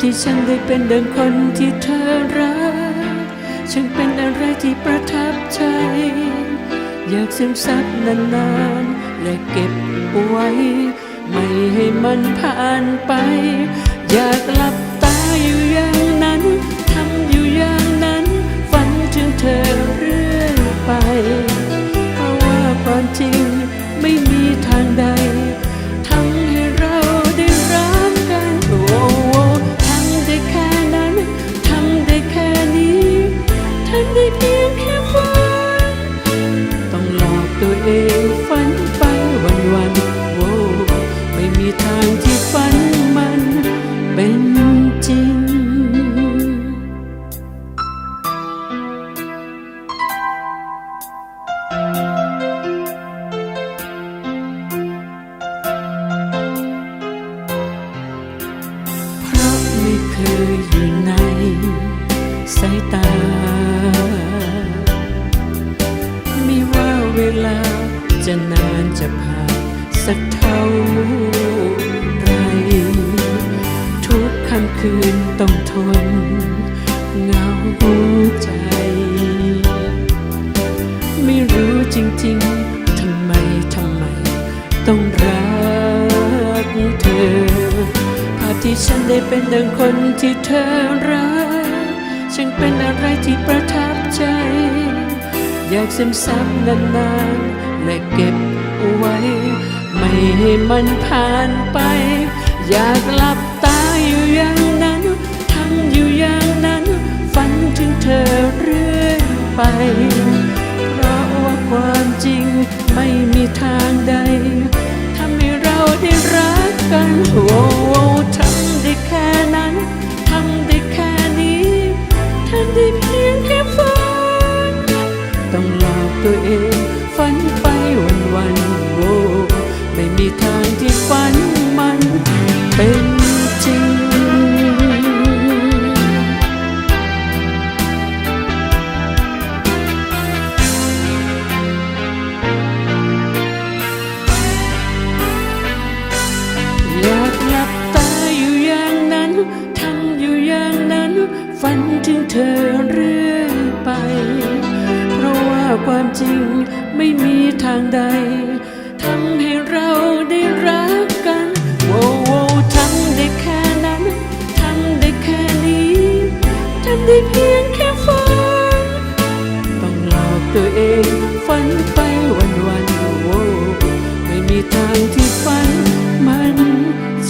ที่ฉันได้เป็นดังคนที่เธอรัก ฉันเป็นอะไรที่ประทับใจ อยากซึมซับนานๆ และเก็บไว้ ไม่ให้มันผ่านไป อยากหลับตา อยู่ในสายตา ไม่ว่าเวลาจะนานจะผ่านสักเท่าไร ทุกค่ำคืนต้องทนเหงาใจ ไม่รู้จริงๆ ได้เป็นดังคนที่เธอรักฉันเป็นอะไรที่ประทับใจ อยากซึมซับนานๆและเก็บไว้ ไม่ให้มันผ่านไป อยากหลับตาอยู่อย่างนั้นทำอยู่อย่างนั้น ฝันถึงเธอเรื่อยไป ตัวเอง ฝันไปวันวันโวไม่มีทางที่ฝัน ความจริงไม่มีทางใดทำให้เราได้รักกันโว้โวทำได้แค่นั้นทำได้แค่นี้ทำได้เพียงแค่ฝันต้องหลอกตัวเองฝันไปวันวันโว้ไม่มีทางที่ฝันมัน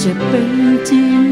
จะเป็นจริง